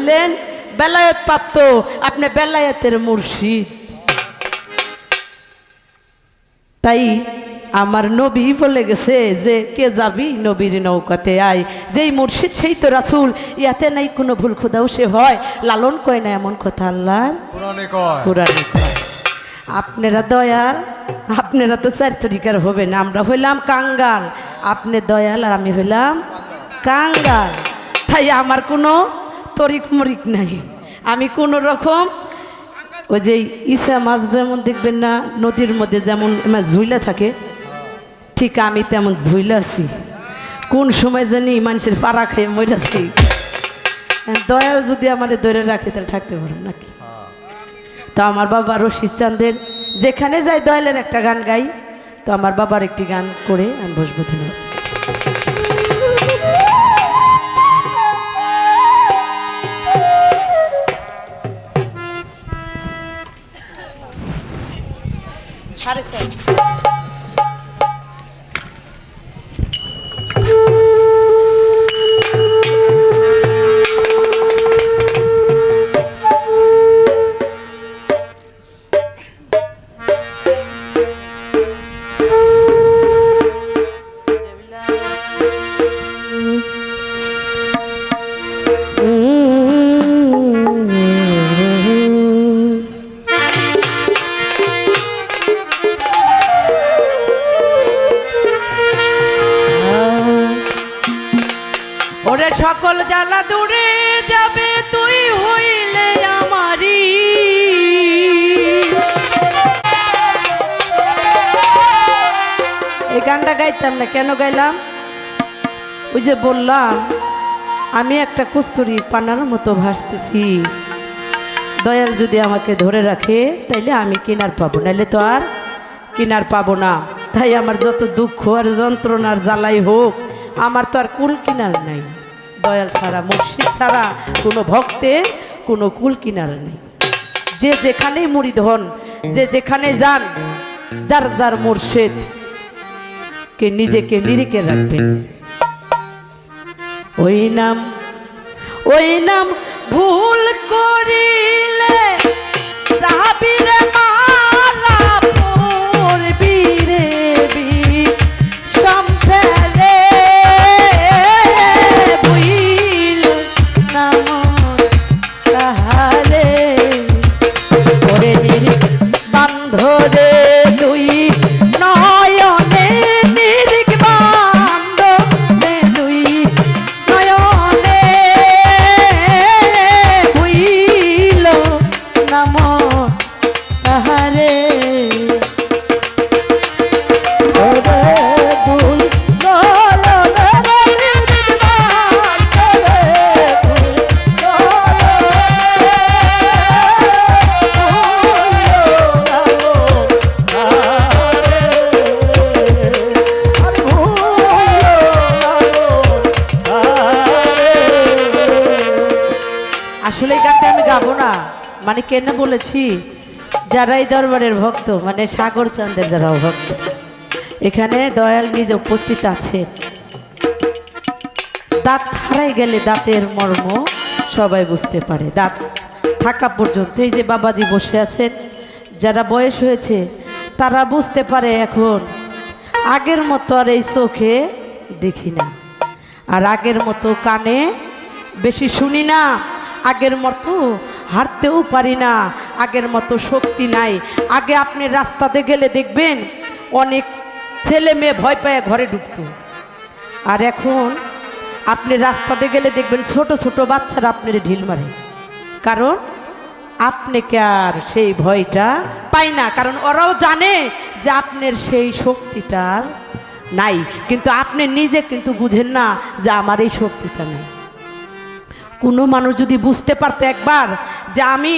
হলেন বেলায়েত প্রাপ্ত আপনি বেলায়েতের মুর্শিদ। তাই আমার নবী বলে গেছে যে কে যাবি নবীর নৌকাতে আয়? যেই মুর্শিদ সেই তো রাসুল। ইয়াতে নাই কোনো ভুল খুদাও সে হয়। লালন কয় না এমন কথা কোরআনে কয়। আপনারা দয়াল আপনারা তো চার তরিকার হবে না আমরা হইলাম কাঙ্গাল। আপনি দয়াল আর আমি হইলাম কাঙ্গাল। তাই আমার কোনো তরিক মরিক নাই। আমি কোনো রকম ওই যে ইসা মাছ যেমন দেখবেন না, নদীর মধ্যে যেমন মাছ ঝুইলা থাকে, ঠিক আমি তেমন ঝুইলা আছি। কোন সময় জানি মানুষের পাড়া খেয়ে মরে যাই দয়াল যদি আমাদের ধরে রাখে, তাহলে থাকতে পারব নাকি। তো আমার বাবা রশিদ চাঁদের, যেখানে যাই দয়ালের একটা গান গাই। তো আমার বাবার একটি গান করে আমি বসবো ধন্যবাদ। সাড়ে ছয় গানটা গাইতাম না, কেন গাইলাম? ওই যে বললাম, আমি একটা কস্তুরি পানার মতো ভাসতেছি। দয়াল যদি আমাকে ধরে রাখে, তাইলে আমি কিনার পাবো, নাইলে তো আর কিনার পাবো না। তাই আমার যত দুঃখ আর যন্ত্রণার জ্বালাই হোক, আমার তো আর কুল কিনার নাই। দয়াল ছাড়া, মুর্শিদ ছাড়া কোনো ভক্তের কোনো কুল কিনার নেই। যে যেখানেই মুড়ি হন, যে যেখানে যান, যার যার মুর্শিদ। কে নিজেকে নিরিকে রাখবেন ওই নাম ওই নাম ভুল করিলে মানে কেন বলেছি? যারা এই দরবারের ভক্ত মানে সাগর চাঁদের যারা ভক্ত, এখানে দয়াল নিজে উপস্থিত আছে। দাঁত হারাই গেলে দাঁতের মর্ম সবাই বুঝতে পারে। দাঁত থাকা পর্যন্ত, এই যে বাবাজি বসে আছেন, যারা বয়স হয়েছে, তারা বুঝতে পারে এখন, আগের মতো আর এই চোখে দেখি না। আর আগের মতো কানে বেশি শুনি না, আগের মতো হাঁটতেও পারি না। আগের মতো শক্তি নাই। আগে আপনি রাস্তাতে গেলে দেখবেন অনেক ছেলে মেয়ে ভয় পায় ঘরে ঢুকতো। আর এখন আপনি রাস্তাতে গেলে দেখবেন ছোট ছোট বাচ্চারা আপনার ঢিল মারে। কারণ আপনাকে আর সেই ভয়টা পাই না? কারণ ওরাও জানে যে আপনার সেই শক্তিটার নাই। কিন্তু আপনি নিজে কিন্তু বুঝেন না যে আমার এই শক্তিটা নেই। কোনো মানুষ যদি বুঝতে পারতো একবার যে আমি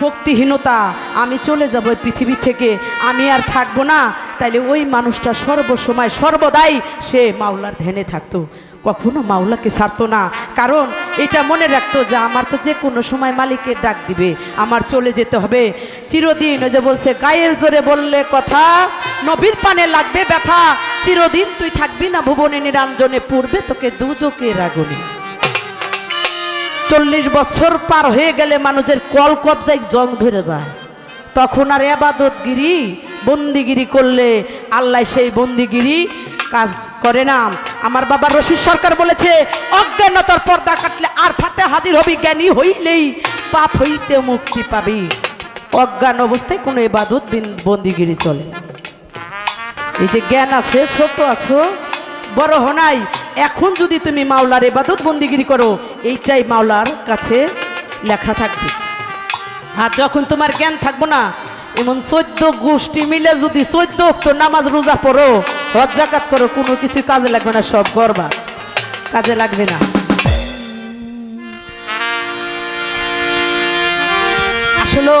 শক্তিহীনতা, আমি চলে যাব এই পৃথিবী থেকে, আমি আর থাকব না, তাইলে ওই মানুষটা সর্বসময়, সর্বদাই সে মাওলার ধ্যানে থাকতো। কখনো মাওলাকে ছাড়তো না। কারণ এটা মনে রাখতো যে আমার তো যে কোনো সময় মালিকের ডাক দিবে, আমার চলে যেতে হবে। চিরদিন ওই যে বলছে, গায়ের জোরে বললে কথা, নবীর পানে লাগবে ব্যথা। চিরদিন তুই থাকবি না ভুবনে, নিরঞ্জনে, পূর্বে তোকে দুজকে রাগুনি চল্লিশ বছর পার হয়ে গেলে মানুষের কল কবজায় জং ধরে যায়। তখন আর এবাদতগিরি বন্দিগিরি করলে আল্লাহ সেই বন্দিগিরি কাজ করে না। আমার বাবা রশিদ সরকার বলেছে, অজ্ঞানতার পর্দা কাটলে আর ফাতে হাজির হবি, জ্ঞানী হইলেই পাপ হইতে মুক্তি পাবি। অজ্ঞান অবস্থায় কোনো এবাদত বন্দিগিরি চলে। এই যে জ্ঞান আছে, ছোট আছো বড় হনাই এখন যদি তুমি মাওলার এবাদত বন্দিগিরি করো, এইটাই মাওলার কাছে লেখা থাকবে। আর যখন তোমার জ্ঞান থাকব না, এমন চোদ্দ গোষ্ঠী মিলে যদি চোদ্দ তো নামাজ রোজা পড়ো, হজ জাকাত করো, কোনো কিছু কাজে লাগবে না, সব করবা কাজে লাগবে না। আসলে